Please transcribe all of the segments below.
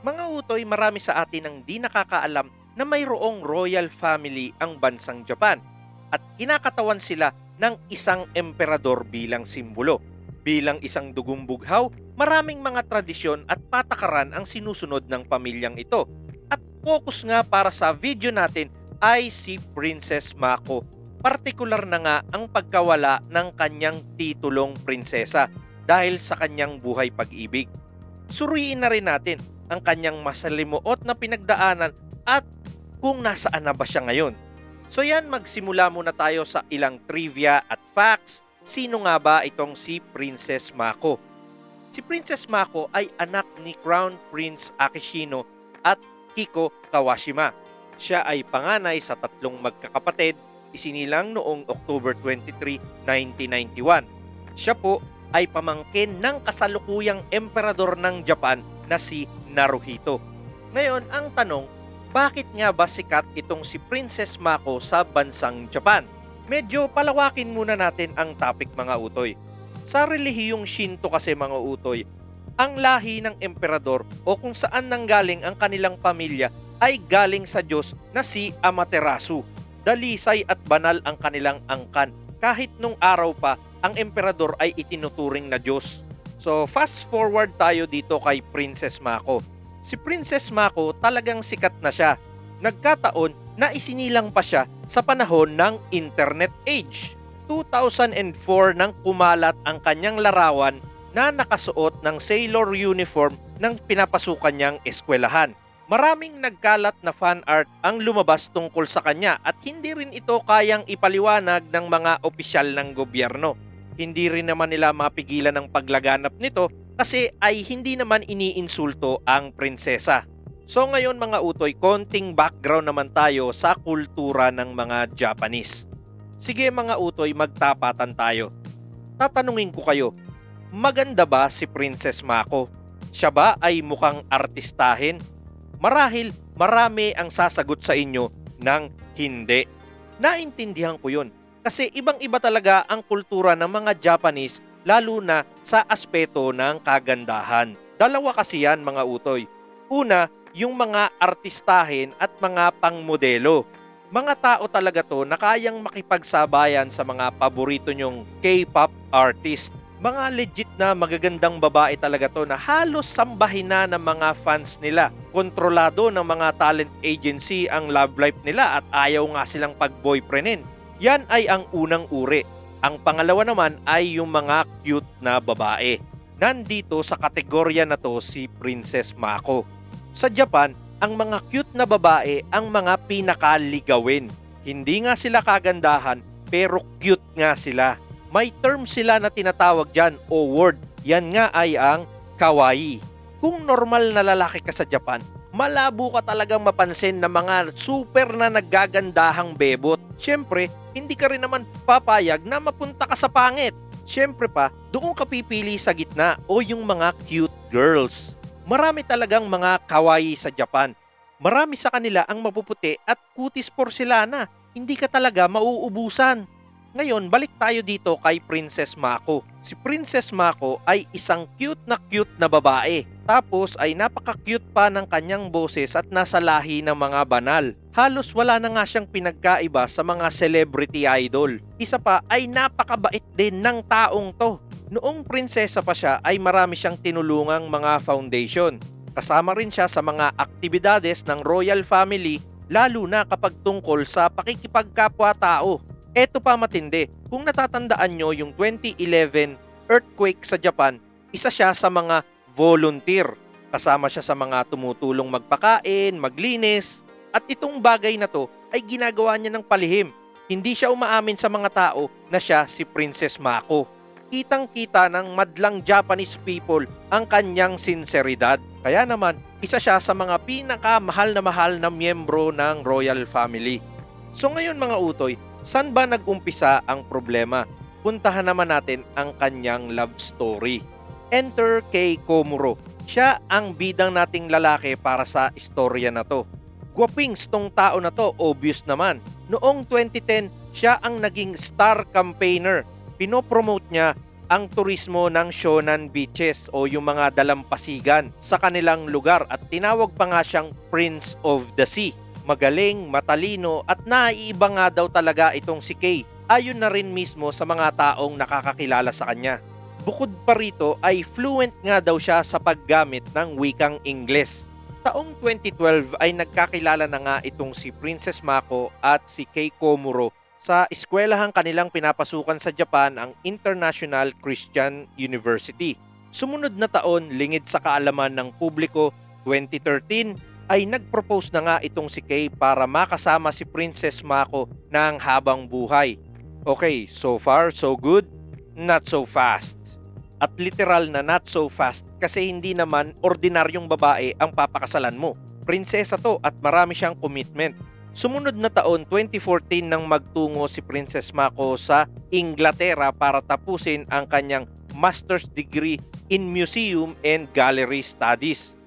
Mga utoy, marami sa atin ang di nakakaalam na mayroong royal family ang bansang Japan at kinakatawan sila ng isang emperador bilang simbolo. Bilang isang dugong bughaw, maraming mga tradisyon at patakaran ang sinusunod ng pamilyang ito. At focus nga para sa video natin ay si Princess Mako. Partikular na nga ang pagkawala ng kanyang titulong prinsesa dahil sa kanyang buhay pag-ibig. Suriin na rin natin ang kanyang masalimuot na pinagdaanan at kung nasaan na ba siya ngayon. So yan, magsimula muna tayo sa ilang trivia at facts. Sino nga ba itong si Princess Mako? Si Princess Mako ay anak ni Crown Prince Akishino at Kiko Kawashima. Siya ay panganay sa tatlong magkakapatid, isinilang noong October 23, 1991. Siya po ay pamangkin ng kasalukuyang emperador ng Japan na si Naruhito. Ngayon, ang tanong, bakit nga ba sikat itong si Princess Mako sa bansang Japan? Medyo palawakin muna natin ang topic mga utoy. Sa relihiyong Shinto kasi mga utoy, ang lahi ng emperador o kung saan nanggaling ang kanilang pamilya ay galing sa Diyos na si Amaterasu. Dalisay at banal ang kanilang angkan. Kahit nung araw pa, ang emperador ay itinuturing na Diyos. So fast forward tayo dito kay Princess Mako. Si Princess Mako talagang sikat na siya. Nagkataon na isinilang pa siya sa panahon ng internet age. 2004 nang kumalat ang kanyang larawan na nakasuot ng sailor uniform ng pinapasukan niyang eskwelahan. Maraming nagkalat na fan art ang lumabas tungkol sa kanya at hindi rin ito kayang ipaliwanag ng mga opisyal ng gobyerno. Hindi rin naman nila mapigilan ang paglaganap nito kasi ay hindi naman iniinsulto ang prinsesa. So ngayon mga utoy, konting background naman tayo sa kultura ng mga Japanese. Sige mga utoy, magtapatan tayo. Tatanungin ko kayo, maganda ba si Princess Mako? Siya ba ay mukhang artistahin? Marahil marami ang sasagot sa inyo ng hindi. Naintindihan ko yun. Kasi ibang-iba talaga ang kultura ng mga Japanese lalo na sa aspeto ng kagandahan. Dalawa kasi yan mga utoy. Una, yung mga artistahin at mga pangmodelo. Mga tao talaga to na kayang makipagsabayan sa mga paborito nyong K-pop artist. Mga legit na magagandang babae talaga to na halos sambahin na ng mga fans nila. Kontrolado ng mga talent agency ang love life nila at ayaw nga silang pag-boyfriendin. Yan ay ang unang uri. Ang pangalawa naman ay yung mga cute na babae. Nandito sa kategorya na to si Princess Mako. Sa Japan, ang mga cute na babae ang mga pinakaligawin. Hindi nga sila kagandahan pero cute nga sila. May term sila na tinatawag dyan o word. Yan nga ay ang kawaii. Kung normal na lalaki ka sa Japan, malabo ka talagang mapansin na mga super na naggagandahang bebot. Siyempre, hindi ka rin naman papayag na mapunta ka sa pangit. Siyempre pa, doon ka pipili sa gitna o yung mga cute girls. Marami talagang mga kawaii sa Japan. Marami sa kanila ang mapuputi at kutis porcelana. Hindi ka talaga mauubusan. Ngayon, balik tayo dito kay Princess Mako. Si Princess Mako ay isang cute na cute na babae. Tapos ay napaka-cute pa ng kanyang boses at nasa lahi ng mga banal. Halos wala na nga siyang pinagkaiba sa mga celebrity idol. Isa pa ay napakabait din ng taong to. Noong prinsesa pa siya ay marami siyang tinulungang mga foundation. Kasama rin siya sa mga aktibidades ng royal family lalo na kapag tungkol sa pakikipagkapwa-tao. Eto pa matindi, kung natatandaan nyo yung 2011 earthquake sa Japan, isa siya sa mga volunteer. Kasama siya sa mga tumutulong magpakain, maglinis, at itong bagay na to ay ginagawa niya ng palihim. Hindi siya umaamin sa mga tao na siya si Princess Mako. Kitang-kita ng madlang Japanese people ang kanyang sinseridad. Kaya naman, isa siya sa mga pinakamahal na mahal na miyembro ng royal family. So ngayon mga utoy, saan ba nag-umpisa ang problema? Puntahan naman natin ang kanyang love story. Enter kay Komuro. Siya ang bidang nating lalaki para sa istorya na to. Gwapings tong tao na to, obvious naman. Noong 2010, siya ang naging star campaigner. Pinopromote niya ang turismo ng Shonan Beaches o yung mga dalampasigan sa kanilang lugar at tinawag pa nga siyang Prince of the Sea. Magaling, matalino at naiiba nga daw talaga itong si Kay ayon na rin mismo sa mga taong nakakakilala sa kanya. Bukod pa rito ay fluent nga daw siya sa paggamit ng wikang Ingles. Taong 2012 ay nagkakilala na nga itong si Princess Mako at si Kei Komuro sa eskwelahang kanilang pinapasukan sa Japan ang International Christian University. Sumunod na taon, lingid sa kaalaman ng publiko, 2013, ay nag-propose na nga itong si Kay para makasama si Princess Mako ng habang buhay. Okay, so far so good, not so fast. At literal na not so fast kasi hindi naman ordinaryong babae ang papakasalan mo. Prinsesa to at marami siyang commitment. Sumunod na taon 2014 nang magtungo si Princess Mako sa Inglaterra para tapusin ang kanyang master's degree in Museum and Gallery Studies.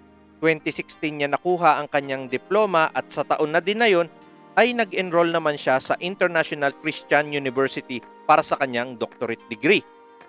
2016 niya nakuha ang kanyang diploma at sa taon na din na yon ay nag-enroll naman siya sa International Christian University para sa kanyang doctorate degree.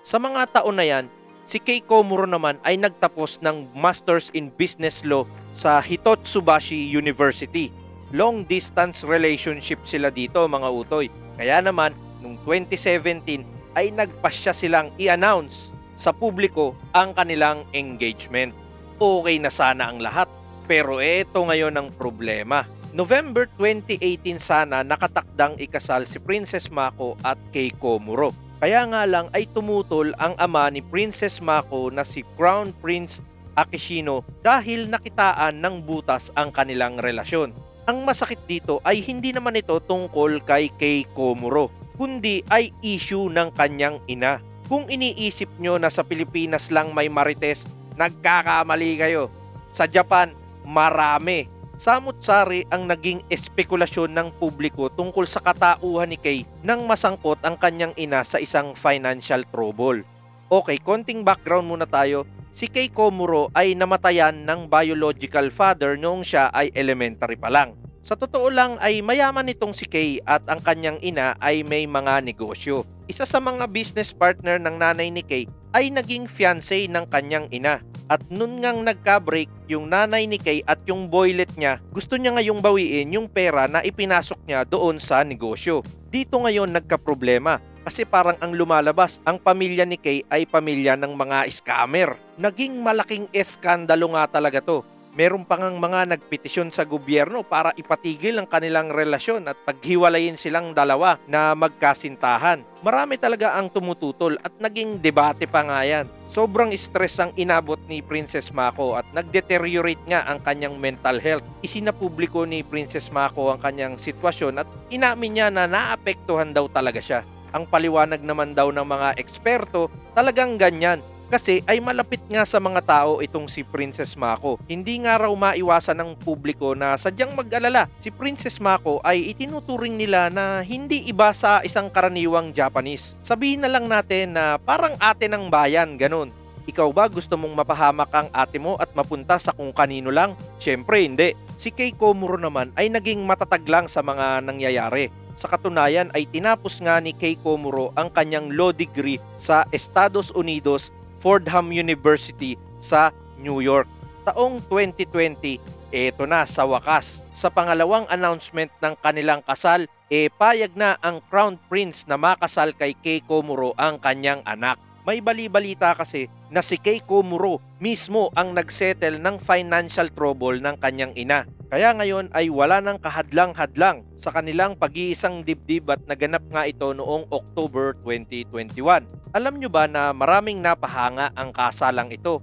Sa mga taon na yan, si Kei Komuro naman ay nagtapos ng Masters in Business Law sa Hitotsubashi University. Long distance relationship sila dito mga utoy. Kaya naman, noong 2017 ay nagpasya silang i-announce sa publiko ang kanilang engagement. Okay na sana ang lahat, pero eto ngayon ang problema. November 2018 sana nakatakdang ikasal si Princess Mako at Kei Komuro. Kaya nga lang ay tumutol ang ama ni Princess Mako na si Crown Prince Akishino dahil nakitaan ng butas ang kanilang relasyon. Ang masakit dito ay hindi naman ito tungkol kay Kei Komuro, kundi ay issue ng kanyang ina. Kung iniisip nyo na sa Pilipinas lang may marites, nagkakamali kayo. Sa Japan, marami. Samot-sari ang naging espekulasyon ng publiko tungkol sa katauhan ni Kay nang masangkot ang kanyang ina sa isang financial trouble. Okay, konting background muna tayo. Si Kei Komuro ay namatayan ng biological father noong siya ay elementary pa lang. Sa totoo lang ay mayaman itong si Kay at ang kanyang ina ay may mga negosyo. Isa sa mga business partner ng nanay ni Kay ay naging fiancé ng kanyang ina. At nun ngang nagka-break yung nanay ni Kay at yung boylet niya, gusto niya ngayong bawiin yung pera na ipinasok niya doon sa negosyo. Dito ngayon nagka-problema kasi parang ang lumalabas, ang pamilya ni Kay ay pamilya ng mga scammer. Naging malaking eskandalo nga talaga to. Meron pa ngang mga nagpetisyon sa gobyerno para ipatigil ang kanilang relasyon at paghiwalayin silang dalawa na magkasintahan. Marami talaga ang tumututol at naging debate pa nga yan. Sobrang stress ang inabot ni Princess Mako at nagdeteriorate nga ang kanyang mental health. Isinapubliko ni Princess Mako ang kanyang sitwasyon at inamin niya na naapektuhan daw talaga siya. Ang paliwanag naman daw ng mga eksperto, talagang ganyan kasi ay malapit nga sa mga tao itong si Princess Mako. Hindi nga raw maiwasan ng publiko na sadyang mag-alala. Si Princess Mako ay itinuturing nila na hindi iba sa isang karaniwang Japanese. Sabihin na lang natin na parang ate ng bayan, ganun. Ikaw ba gusto mong mapahamak ang ate mo at mapunta sa kung kanino lang? Siyempre hindi. Si Kei Komuro naman ay naging matatag lang sa mga nangyayari. Sa katunayan ay tinapos nga ni Kei Komuro ang kanyang law degree sa Estados Unidos Fordham University sa New York. Taong 2020, eto na sa wakas. Sa pangalawang announcement ng kanilang kasal, e payag na ang Crown Prince na makasal kay Kei Komuro ang kanyang anak. May bali-balita kasi na si Kei Komuro mismo ang nagsettle ng financial trouble ng kanyang ina. Kaya ngayon ay wala nang kahadlang-hadlang sa kanilang pag-iisang dibdib at naganap nga ito noong October 2021. Alam nyo ba na maraming napahanga ang kasalang ito?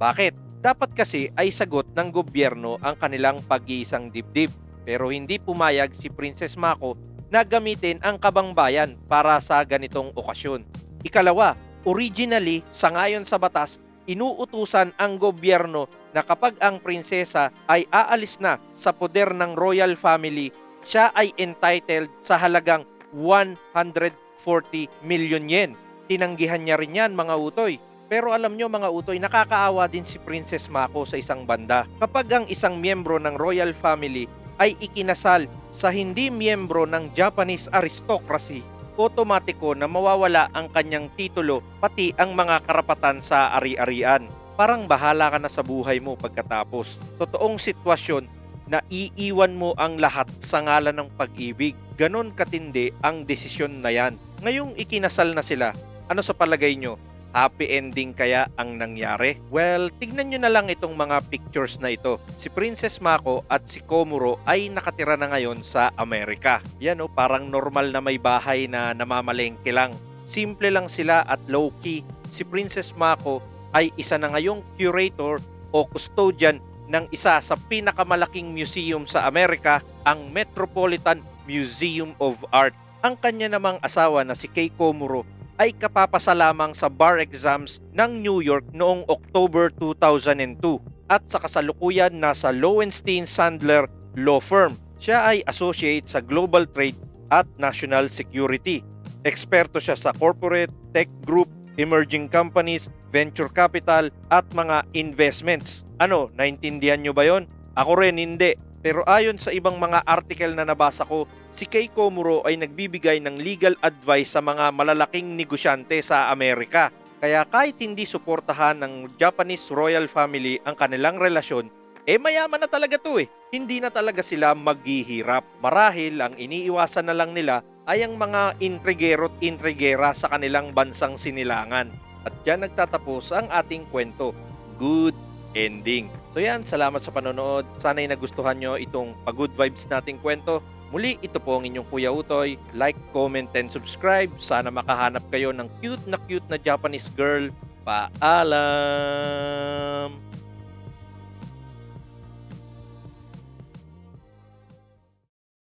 Bakit? Dapat kasi ay sagot ng gobyerno ang kanilang pag-iisang dibdib. Pero hindi pumayag si Princess Mako na gamitin ang kabangbayan para sa ganitong okasyon. Ikalawa, originally, sa ngayon sa batas, inuutusan ang gobyerno na kapag ang prinsesa ay aalis na sa poder ng royal family, siya ay entitled sa halagang 140 million yen. Tinanggihan niya rin yan mga utoy. Pero alam nyo mga utoy, nakakaawa din si Princess Mako sa isang banda. Kapag ang isang miyembro ng royal family ay ikinasal sa hindi miyembro ng Japanese aristocracy, otomatiko na mawawala ang kanyang titulo pati ang mga karapatan sa ari-arian. Parang bahala ka na sa buhay mo pagkatapos. Totoong sitwasyon na iiwan mo ang lahat sa ngalan ng pag-ibig. Ganon katindi ang desisyon na yan. Ngayong ikinasal na sila, ano sa palagay nyo? Happy ending kaya ang nangyari? Well, tignan nyo na lang itong mga pictures na ito. Si Princess Mako at si Komuro ay nakatira na ngayon sa Amerika. Yan o, parang normal na may bahay na namamalengke lang. Simple lang sila at low-key. Si Princess Mako ay isa na ngayong curator o custodian ng isa sa pinakamalaking museum sa Amerika, ang Metropolitan Museum of Art. Ang kanya namang asawa na si Kei Komuro ay kapapasa lamang sa bar exams ng New York noong October 2002 at sa kasalukuyan nasa Lowenstein Sandler Law Firm. Siya ay associate sa Global Trade at National Security. Eksperto siya sa corporate, tech group, emerging companies, venture capital at mga investments. Ano, naintindihan nyo ba yon? Ako rin hindi. Pero ayon sa ibang mga article na nabasa ko, si Kei Komuro ay nagbibigay ng legal advice sa mga malalaking negosyante sa Amerika. Kaya kahit hindi suportahan ng Japanese royal family ang kanilang relasyon, eh mayaman na talaga to eh. Hindi na talaga sila maghihirap. Marahil ang iniiwasan na lang nila ay ang mga intrigero't intrigera sa kanilang bansang sinilangan. At dyan nagtatapos ang ating kwento. Good ending. So yan, salamat sa panonood. Sana'y nagustuhan nyo itong pag-good vibes nating kwento. Muli, ito po ang inyong Kuya Utoy. Like, comment, and subscribe. Sana makahanap kayo ng cute na cute na Japanese girl. Paalam!